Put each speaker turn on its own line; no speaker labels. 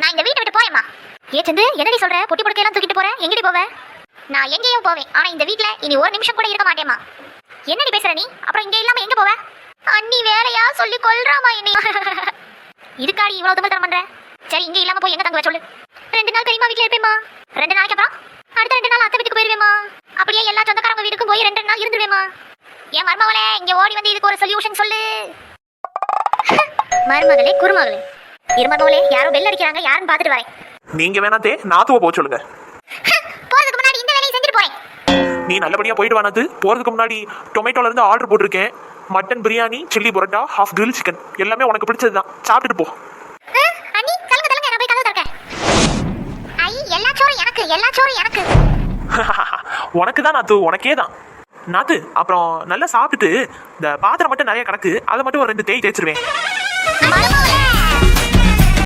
நான் இந்த வீட்டை விட்டு போயேம்மா ஏ சந்து என்னடி சொல்ற? பொட்டி பொடுக்கையெல்லாம் தூக்கிட்டு போறேன் எங்கடி போவ? நான் எங்கேயும் போவேன். ஆனா இந்த வீட்ல இனி ஒரு நிமிஷம் கூட இருக்க மாட்டேம்மா. என்னடி பேசுற நீ? அப்புறம் இங்கே இல்லாம எங்க போவ? அண்ணி வேலையா சொல்லி கொல்றாமா என்னை. இதுக்காடி இவ்வளவு தமிழ் தரம் பண்ற? சரி இங்க இல்லாம போய் எங்க தங்குவ சொல்லு. ரெண்டு நாள் பெரியமா வீட்டுல இருப்பேமா ரெண்டு நாளைக்கு அப்புறம் அடுத்த ரெண்டு நாள் அத்தை வீட்டுக்கு போயிருவேமா அப்படியே எல்லா சொந்தக்காரங்க வீட்டுக்கும் போய் ரெண்டு நாள் இருந்துருவேமா என் மருமகளே இங்க ஓடி வந்து இதுக்கு ஒரு சொல்யூஷன் சொல்லு. மருமகளே குருமகளே. இருமகளே யாரோ பெல் அடிக்கிறாங்க யாருன்னு பார்த்துட்டு வரேன்.
நீங்க வேணா தே நாத்துவ போக சொல்லுங்க.
போறதுக்கு முன்னாடி இந்த வேலையை செஞ்சுட்டு போறேன்.
நீ நல்லபடியா போயிட்டு வானது போறதுக்கு முன்னாடி டொமேட்டோல இருந்து ஆர்டர் போட்டிருக்கேன். Mutton biryani chilli parotta half grill chicken எல்லாமே உனக்கு பிடிச்சது தான். சாப்பிட்டுட்டு போ.
அண்ணி தள்ளுங்க தள்ளுங்க நான் போய் கதவு திறக்கேன். ஐ எல்லா சோறும் எனக்கு எல்லா சோறும் எனக்கு.
உனக்கு தான் நாத்து. உனக்கே தான். நாத்து அப்புறம் நல்லா சாப்பிட்டுட்டு இந்த பாத்திரம் மட்டும் நிறைய கிடக்கு அதை மட்டும் ஒரு ரெண்டு தேய் தேய்ச்சிருவேன்.